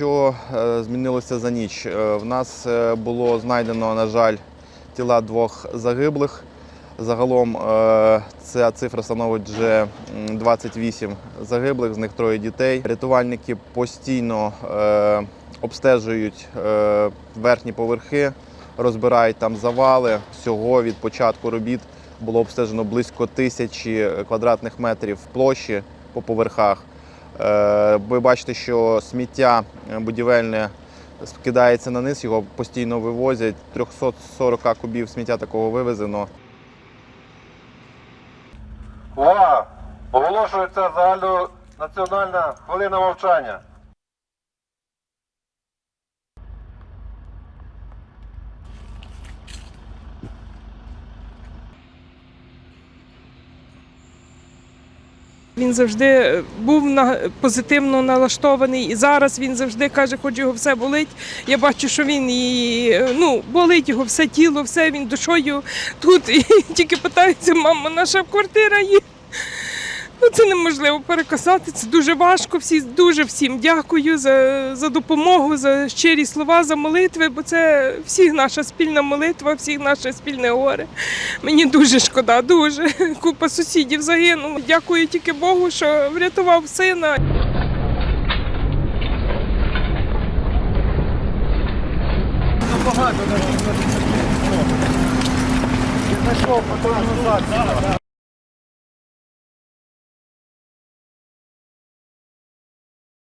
Що е, змінилося за ніч? Е, В нас е, було знайдено, на жаль, тіла двох загиблих. Загалом ця цифра становить вже 28 загиблих, з них троє дітей. Рятувальники постійно обстежують верхні поверхи, розбирають там завали. Всього від початку робіт було обстежено близько тисячі квадратних метрів площі по поверхах. Е, Ви бачите, що сміття е, будівельне скидається на низ, його постійно вивозять. 340 кубів сміття такого вивезено. Увага! Оголошується загальнонаціональна хвилина мовчання. Він завжди був на позитивно налаштований, і зараз він завжди каже, хоч його все болить. Я бачу, що він і ну болить його все тіло, все він душою тут. І тільки питається, мама, наша квартира є. Це неможливо переказати. Це дуже важко. Всі дуже всім дякую за, за допомогу, за щирі слова, за молитви, бо це всіх наша спільна молитва, всіх наше спільне горе. Мені дуже шкода, дуже. Купа сусідів загинула. Дякую тільки Богу, що врятував сина. Багато на